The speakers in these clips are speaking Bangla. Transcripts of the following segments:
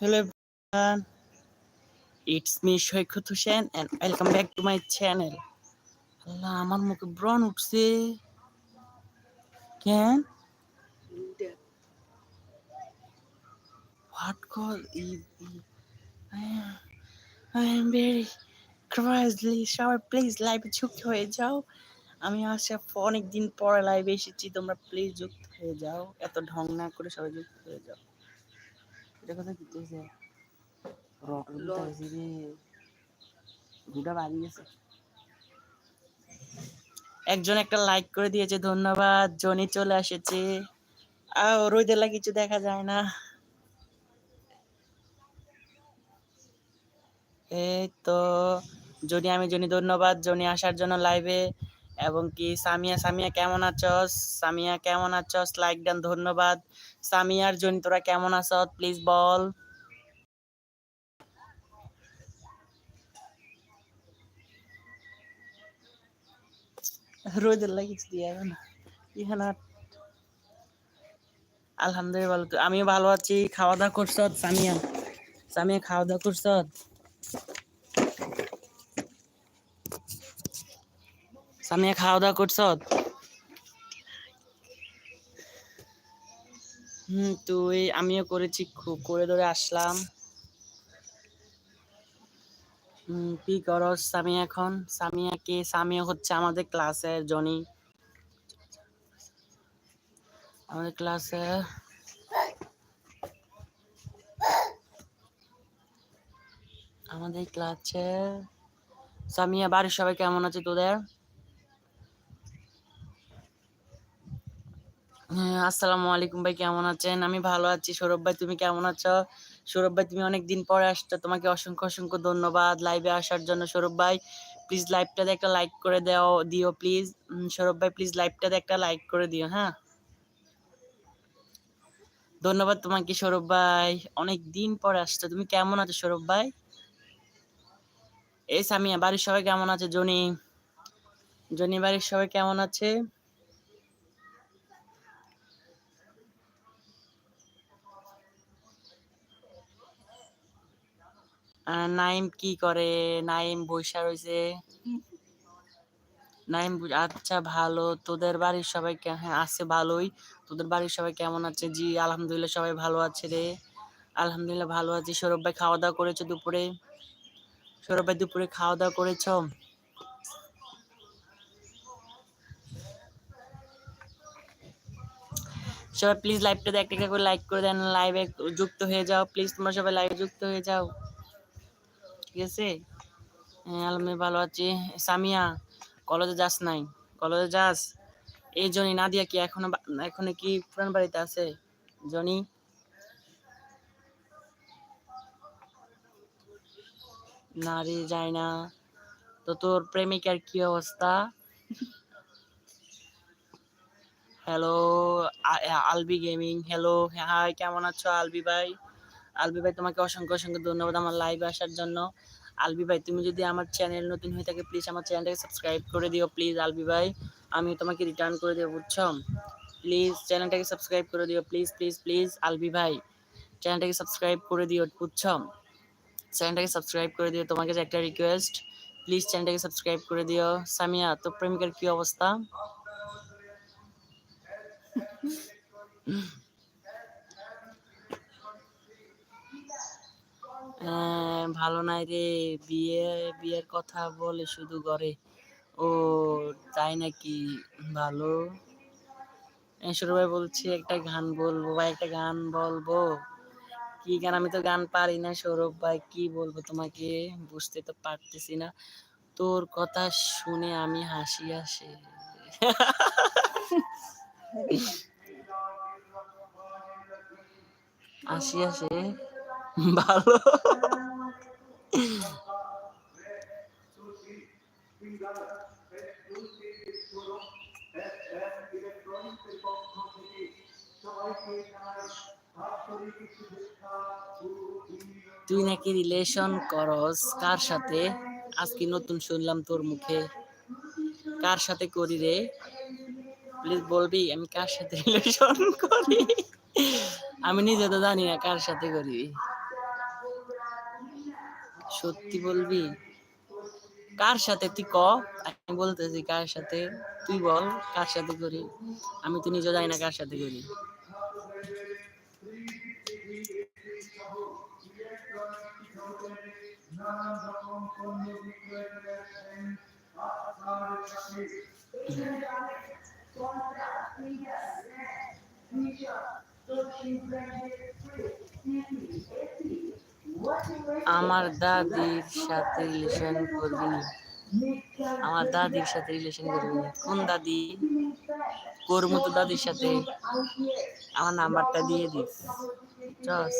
Hello everyone, it's me Saikat Hossain and welcome back to my channel. আল্লাহ আমার মুখে ব্রণ উঠছে। কেন? What call is I am, I am very crazily সবাই প্লিজ লাইভে যুক্ত হয়ে যাও। আমি আসে অনেক দিন পরে লাইভে এসেছি। তোমরা প্লিজ যুক্ত হয়ে যাও। এত ঢং না করে সবাই যুক্ত হয়ে যাও। এটা কথা দিতেছে রকেট দিতেছে রে দুটা বাড়ি গেছে একজন একটা লাইক করে দিয়েছে ধন্যবাদ জনি চলে এসেছে। আও রোদেলা কিছু দেখা যায় না। এই তো জনি আমি জনি ধন্যবাদ। জনি আসার জন্য লাইভে এবং কি সামিয়া সামিয়া কেমন আছস? সামিয়া কেমন আছস? লাইক ডান ধন্যবাদ। সামিয়ার জনি তোরা কেমন আছস? প্লিজ বল। রোদের লাগিস দিয়ে না ইহানা আলহামদুলিল্লাহ আমিও ভালো আছি। খাওয়া দাওয়া করছ সামিয়া? সামিয়া খাওয়া দাওয়া করছ সামিয়া খাওয়া দাওয়া করছ? হুম তুই আমিও করেছি খুব, করে ধরে আসলাম। কি করস সামিয়া এখন? সামিয়া সামিয়া হচ্ছে আমাদের ক্লাসের জনি। আমাদের ক্লাসে আমাদের ক্লাসে সামিয়া, বাড়ির সবাই কেমন আছে তোদের? আসসালামু আলাইকুম ভাই, কেমন আছেন? আমি ভালো আছি। সৌরভ ভাই, তুমি কেমন আছো? সৌরভ ভাই, তুমি অনেক দিন পরে আসছো। তোমাকে অসংখ্য অসংখ্য ধন্যবাদ লাইভে আসার জন্য। সৌরভ ভাই প্লিজ লাইভটাতে একটা লাইক করে দাও, দিও প্লিজ সৌরভ ভাই প্লিজ লাইভটাতে একটা লাইক করে দিও হ্যাঁ? ধন্যবাদ তোমাকে সৌরভ ভাই অনেক দিন পরে আসছো। তুমি কেমন আছো সৌরভ ভাই? এই সামিয়া, বাড়ির সবাই কেমন আছে? জনি? জনি, বাড়ির সবাই কেমন আছে? নাইম কি করে? নাইম বৈশা রয়েছে নাইম আচ্ছা ভালো। তোদের বাড়ির সবাই হ্যাঁ আছে ভালোই। তোদের বাড়ির সবাই কেমন আছে? জি, আলহামদুলিল্লাহ সবাই ভালো আছে রে। আলহামদুলিল্লাহ ভালো আছি। সৌরভ ভাই, খাওয়া দাওয়া করেছ দুপুরে? সৌরভ ভাই, দুপুরে খাওয়া দাওয়া করেছ? সবাই প্লিজ লাইভটাতে একটা একটা করে লাইক করে দেন। লাইভে যুক্ত হয়ে যাও। প্লিজ তোমরা সবাই লাইভে যুক্ত হয়ে যাও। ঠিক আছে? আলমে ভালো আছি। সামিয়া, কলেজে যাস নাই? কলেজে যাস? এই জনি, নাদিয়া কি এখনও এখনও কি পুরান বাড়িতে আছে? জনি? না রে, যায় না। তো তোর প্রেমিকার কি অবস্থা? Hello Albi gaming hello hi কেমন আছো আলবি ভাই? আলবি ভাই, তোমাকে অসংখ্য অসংখ্য ধন্যবাদ আমার লাইভে আসার জন্য। আলবি ভাই, তুমি যদি আমার চ্যানেল নতুন হয়ে থাকে প্লিজ আমার চ্যানেলটাকে সাবস্ক্রাইব করে দিও প্লিজ আলবি ভাই। আমি তোমাকে রিটার্ন করে দেবো, বুঝছ? প্লিজ চ্যানেলটাকে সাবস্ক্রাইব করে দিও প্লিজ প্লিজ প্লিজ আলবি ভাই। চ্যানেলটাকে সাবস্ক্রাইব করে দিও, বুঝছ? চ্যানেলটাকে সাবস্ক্রাইব করে দিও, তোমাকে যে একটা রিকোয়েস্ট প্লিজ চ্যানেলটাকে সাবস্ক্রাইব করে দিও। সামিয়া তো প্রেমিকার কি অবস্থা? ভালো নাই রে। বিয়ে বিয়ের কথা বলে শুধু ঘরে। ও তাই নাকি? ভালো। শুরু ভাই বলছি একটা গান বলব। ভাই একটা গান বলব। কি গান? আমি তো গান পারি না সৌরভ ভাই। কি বলব তোমাকে? বুঝতে তো পারতেছি না। তোর কথা শুনে আমি হাসি আসে। হাসি আসে? ভালো। তুই নাকি রিলেশন করস? কার সাথে? আজকে নতুন শুনলাম তোর মুখে। কার সাথে করি রে? প্লিজ বলবি, আমি কার সাথে রিলেশন করি? আমি নিজে তো জানি না কার সাথে করি। সত্যি বলবি? কার সাথে? তুই ক? আমি বলতেছি কার সাথে? তুই বল, কার সাথে করি? আমি তো নিজে জানি না কার সাথে করি। আমার দাদির সাথে রিলেশন করবি না। আমার দাদির সাথে রিলেশন করবি না। কোন দাদি? করব তো দাদির সাথে। আমার নাম্বারটা দিয়ে দিস। চস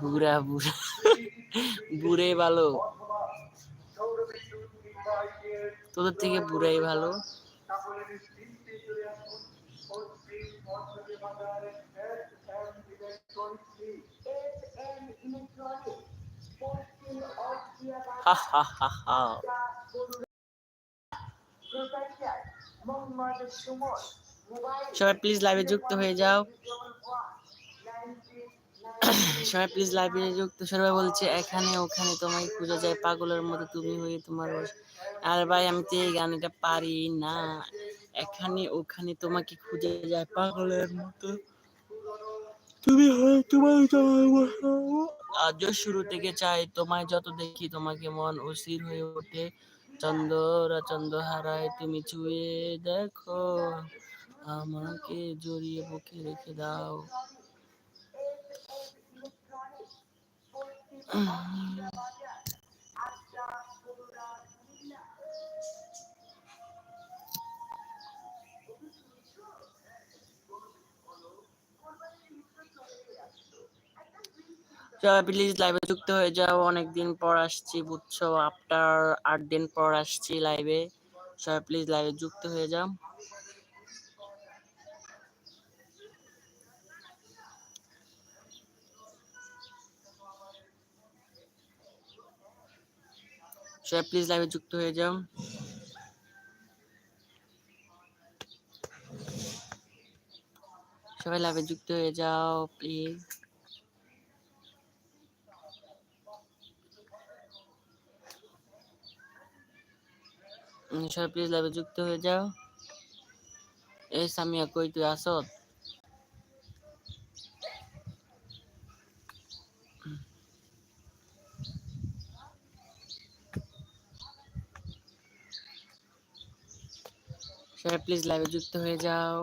বুড়া বুড়া। বুড়ে ভালো। তোদের থেকে বুড়াই ভালো। সবাই প্লিজ লাইভে যুক্ত হয়ে যাও। সবাই প্লিজ লাইভে যুক্ত। সবাই বলছে, এখানে, ওখানে তোমাকে খুঁজে যায় পাগলের মতো তুমি হয়ে তোমার আর ভাই, আমি তো এই গানটা পারি না। এখানে, ওখানে তোমাকে খুঁজে যায় পাগলের মতো। তুমি তোমার আজ শুরু থেকে চাই, তোমায় যত দেখি তোমাকে মন অস্থির হয়ে ওঠে। চন্দরা চন্দ্র হারায় তুমি চুয়ে দেখো, আমাকে জড়িয়ে বুকে রেখে দাও। সবাই প্লিজ লাইভে যুক্ত হয়ে যাও, অনেকদিন পর আসছি, বুঝছ? আফটার আট দিন পর আসছি লাইভে সবাই প্লিজ লাইভে যুক্ত হয়ে যাও। সবাই প্লিজ লাইভে যুক্ত হয়ে যাও। সবাই লাইভে যুক্ত হয়ে যাও প্লিজ সবাই প্লিজ লাইভে যুক্ত হয়ে যাও। এই সামিয়া কই তুই আসত সবাই প্লিজ লাইভে যুক্ত হয়ে যাও।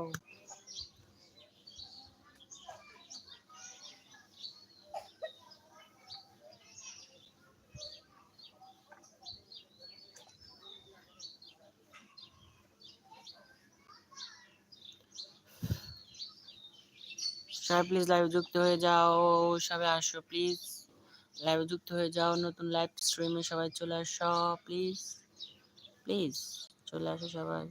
সবাই প্লিজ লাইভে যুক্ত হয়ে যাও, সবাই আসো প্লিজ লাইভে যুক্ত হয়ে যাও, নতুন লাইভ স্ট্রিমে সবাই চলে আসো প্লিজ প্লিজ চলে আসো সবাই।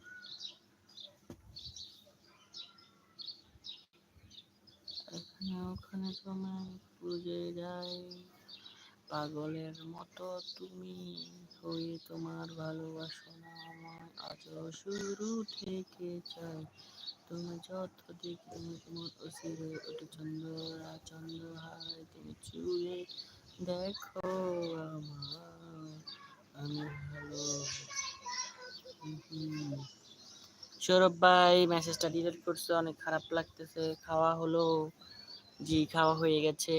এখানে, ওখানে তোমার খুঁজে যায় পাগলের মতো তুমি হয়ে তোমার ভালোবাসো না আমার আজও শুরু থেকে চাই। তুমি যত তোমার হয়ে ওঠে চন্দ্রা চন্দ্রহার তুমি চুয়ে দেখো আমার, আমি ভালো। সৌরভ ভাই মেসেজটা ডিলিট করছে, অনেক খারাপ লাগতেছে, খাওয়া হলো। জি, খাওয়া হয়ে গেছে।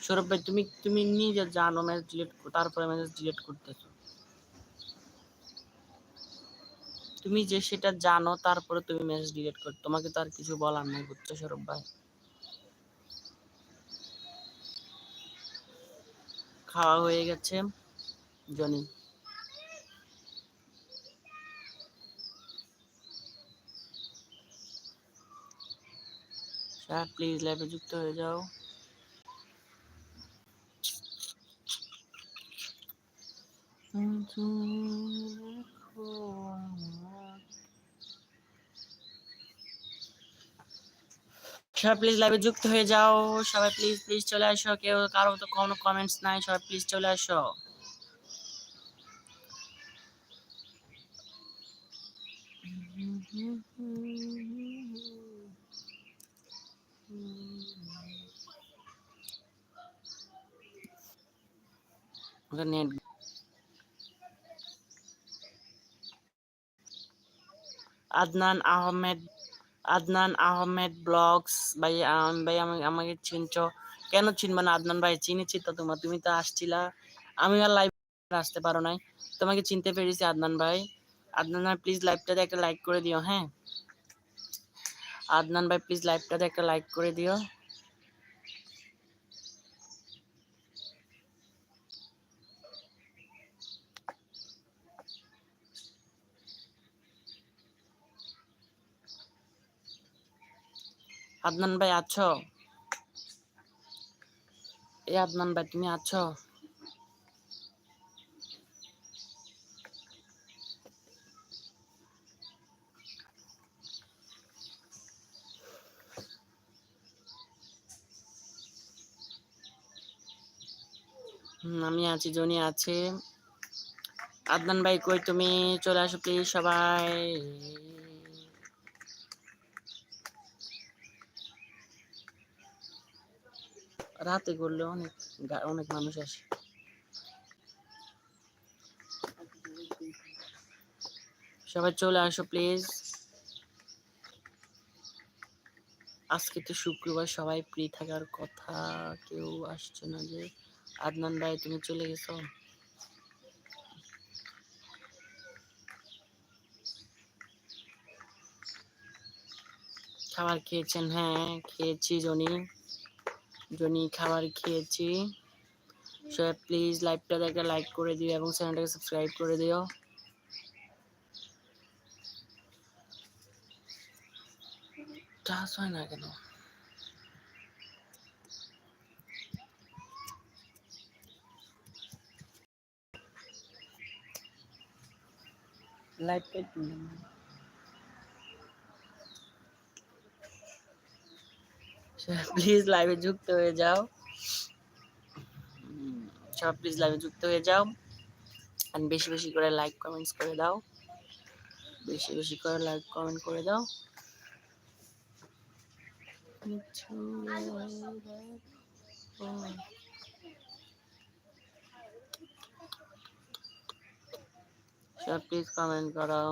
সৌরভ ভাই, তুমি তুমি নিজে জানো মেসেজ ডিলিট তারপরে মেসেজ ডিলিট করতেছো। তুমি যে সেটা জানো, তারপরে তুমি মেসেজ ডিলিট কর। তোমাকে তো আর কিছু বলার নাই, বুঝছ সৌরভ ভাই? খাওয়া হয়ে গেছে, জনি। স্যার প্লিজ লাইভে যুক্ত হয়ে যাও। সবাই প্লিজ লাইভে যুক্ত হয়ে যাও। সবাই প্লিজ প্লিজ চলে আসো। কেউ, কারও তো কোনো কমেন্টস নাই। সবাই প্লিজ চলে আসো। নেট আদনান আহমেদ আদনান আহমেদ ব্লগস, ভাই ভাই আমি আমাকে চিনছ। কেন চিনবে না? আদনান ভাই, চিনেছি তো তোমার তুমি তো আসছিলা। আমি আর লাইভ আসতে পারো নাই। তোমাকে চিনতে পেরেছি, আদনান ভাই। আদনান ভাই প্লিজ লাইভটাতে একটা লাইক করে দিও হ্যাঁ? আদনান ভাই প্লিজ লাইভটাতে একটা লাইক করে দিও। আদনান ভাই আছো? এ আদনান ভাই, তুমি আছো? আমি আছি, জনি আছে। আদনান ভাই কই তুমি? চলে আসো প্লিজ সবাই। রাতে করলে অনেক অনেক মানুষ আসে। সবাই চলে আসো প্লিজ আজকে তো শুক্রবার, সবাই ফ্রি থাকার কথা। কেউ আসছে না যে। আদনান ভাই, তুমি চলে গেছো? খাবার খেয়েছেন? হ্যাঁ খেয়েছি, জনি। জনি খাবার খেয়েছি। সবাই প্লিজ লাইভটাতে একটা লাইক করে দিও এবং চ্যানেলটাকে সাবস্ক্রাইব করে দিও। টাচ হয় না কেন? লাইভটা প্লিজ লাইভে যুক্ত হয়ে যাও। সব প্লিজ লাইভে যুক্ত হয়ে যাও। আর বেশি বেশি করে লাইক কমেন্টস করে দাও। বেশি বেশি করে লাইক কমেন্ট করে দাও। সব প্লিজ কমেন্ট করো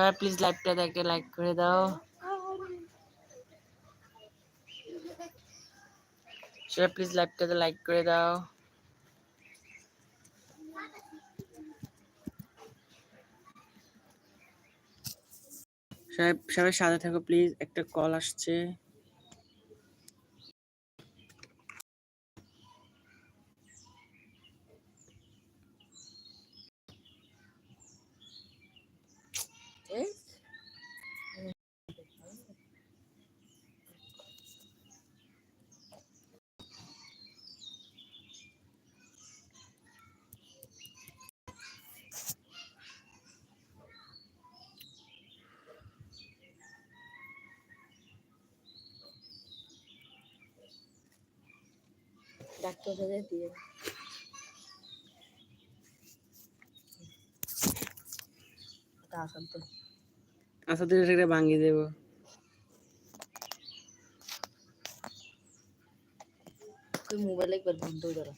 সবাই প্লিজ লাইভটা দেখে লাইক করে দাও। সবাই প্লিজ লাইভটাতে লাইক করে দাও। সবাই সবাই সাথে থাকো প্লিজ একটা কল আসছে। ডাক্তার সাথে দিয়ে আচ্ছা তুই এটা ভাঙিয়ে দেবো। তুই মোবাইল একবার বন্ধ করো।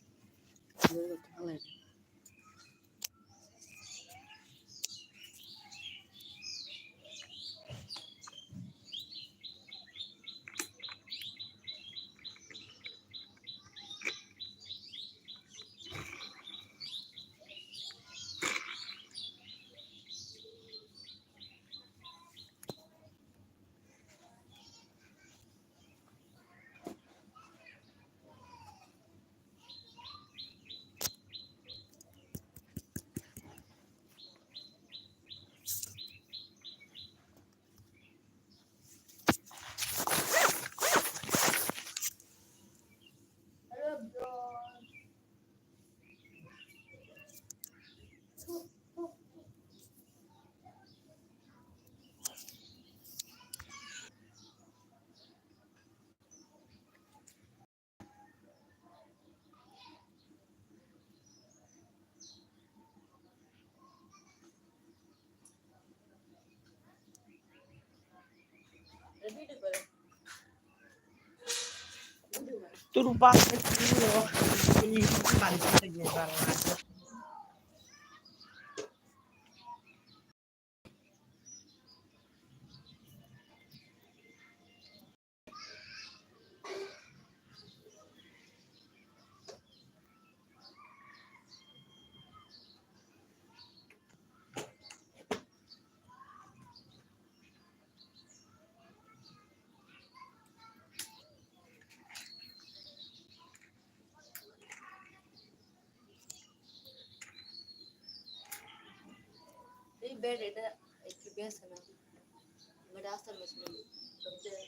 Turo pa. Turo pa. Turo pa. Turo pa. Turo. না বেড আসতে মেশিন সবচেয়ে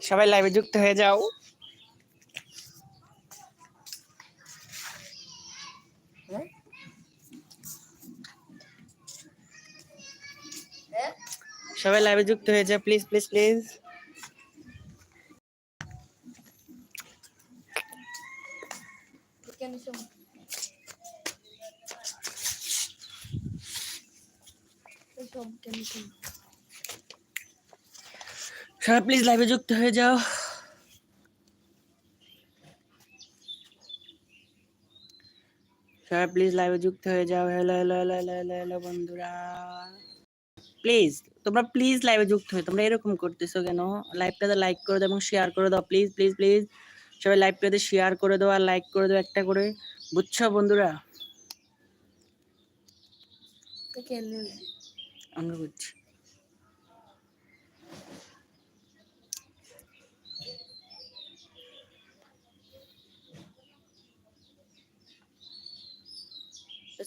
সবাই লাইভে যুক্ত হয়ে যাও সবাই লাইভে যুক্ত হয়ে যাও প্লিজ প্লিজ প্লিজ কেন শুন সব কেন শুন সবাই প্লিজ লাইভে যুক্ত হয়ে যাও। সবাই প্লিজ লাইভে যুক্ত হয়ে যাও। Hello hello hello hello hello hello বন্ধুরা। প্লিজ তোমরা প্লিজ লাইভে যুক্ত হয়ে তোমরা এরকম করতেছো কেন? লাইভটাতে লাইক করে দাও এবং শেয়ার করে দাও প্লিজ প্লিজ প্লিজ সবাই লাইভটাতে শেয়ার করে দাও আর লাইক করে দাও একটা করে। বুঝছ বন্ধুরা? আমরা বুঝছি।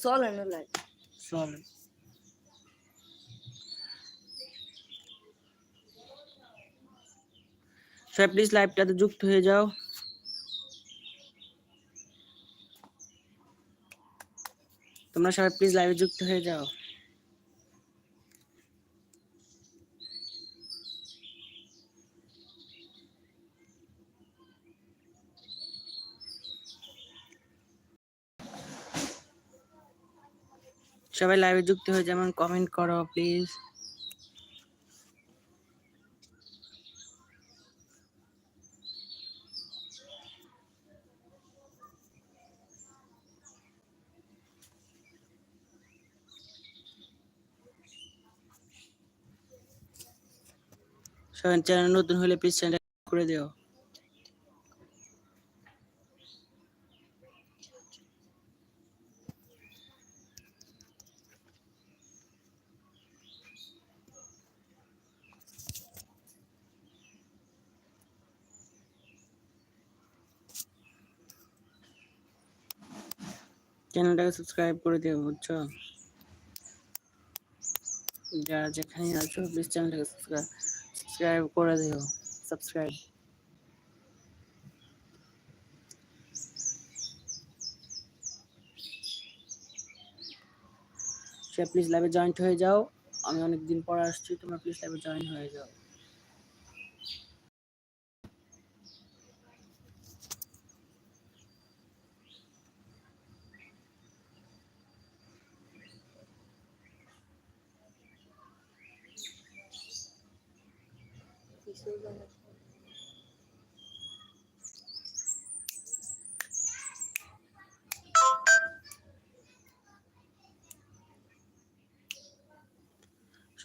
চল এনে লাগ চলো সবাই প্লিজ লাইভটাতে যুক্ত হয়ে যাও। তোমরা সবাই প্লিজ লাইভে যুক্ত হয়ে যাও। সবাই লাইভে যুক্ত হয়ে যেমন কমেন্ট করো প্লিজ সবাই চ্যানেল নতুন হলে প্লিজ চ্যানেল করে দিও। চ্যানেলটাকে সাবস্ক্রাইব করে দিও, বুঝছ? যারা যেখানে আছো প্লিজ চ্যানেলটাকে সাবস্ক্রাইব সাবস্ক্রাইব করে দিও সাবস্ক্রাইব সে প্লিজ লাইভে জয়েন্ট হয়ে যাও। আমি অনেক দিন পর আসছি, তোমরা প্লিজ লাইভে জয়েন হয়ে যাও।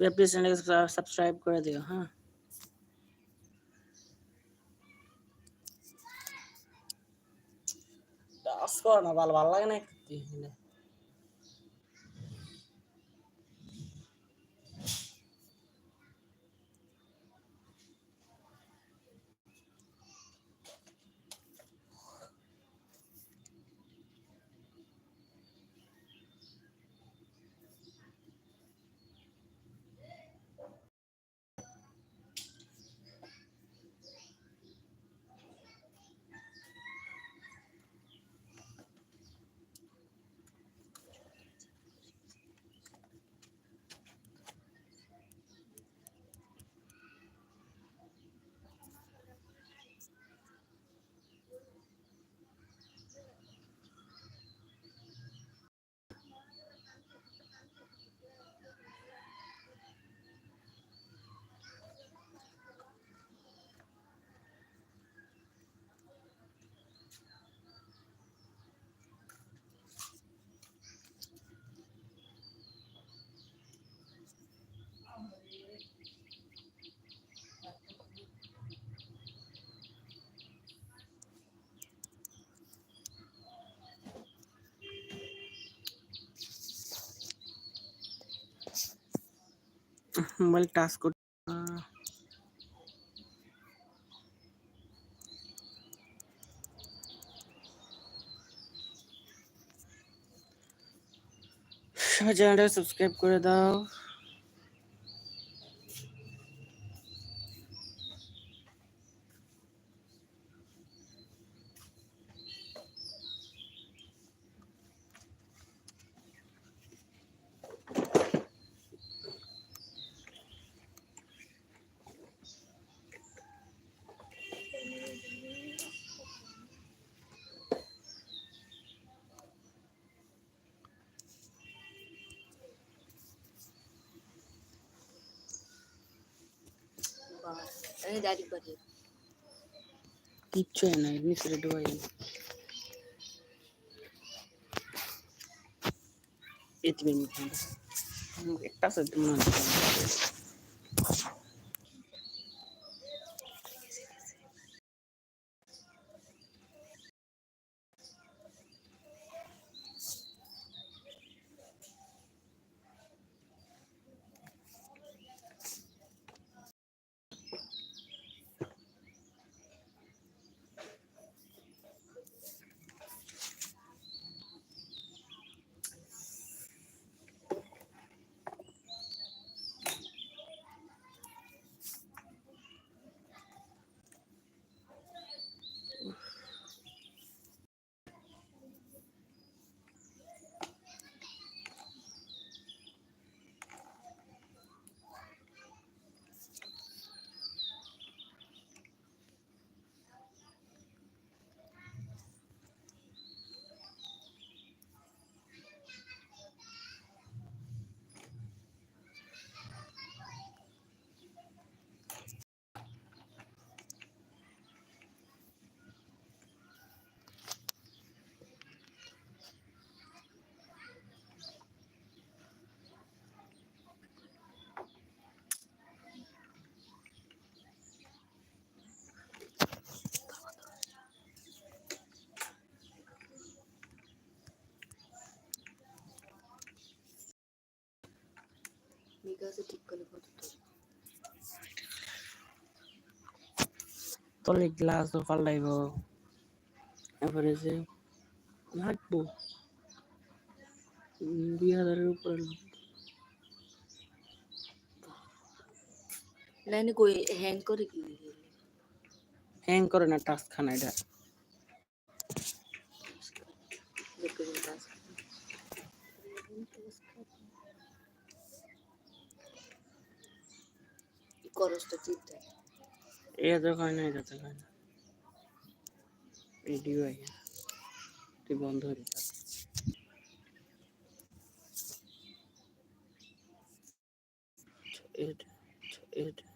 সবাই প্লিজ চ্যানেলকে সাবস্ক্রাইব করে দিও হ্যাঁ ডাস কর না ভালো ভালো লাগে না একটু। মোবাইল টাচ করতে আহ, সবাই চ্যানেলটা সাবস্ক্রাইব করে দাও বাস আমি ডাইরেক্ট বাড়ি কিচ্ছু হয় না নিচে রেডি ঠিক করে কত তো তলে গ্লাস পাল্টাইব তারপরে যে লাগবো দুই হাজারের উপরে। লাইনে কই হ্যাং করে কি? হ্যাং করে না টাচ খানা এটা। করসটা চিন্তা এটা তো খায় না এটা তো খায় না হয়ে তুই বন্ধ হয়ে থাক। এটা এটা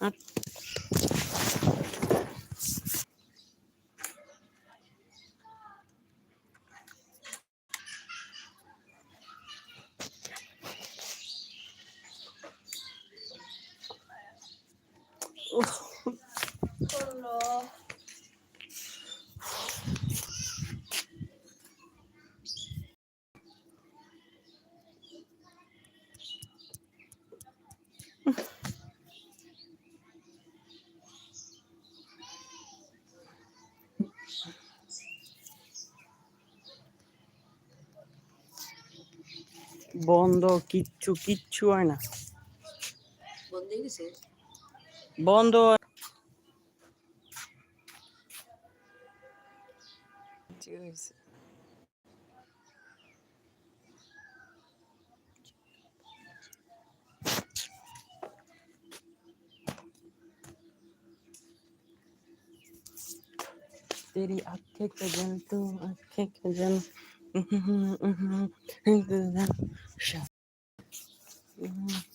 আপ বন্ধ কিচ্ছু কিচ্ছু হয় না বন্ধ হয়ে গেছে বন্ধ ঠিক হয়েছে तेरी आंखें के जन तू आंखें के जन 嗯。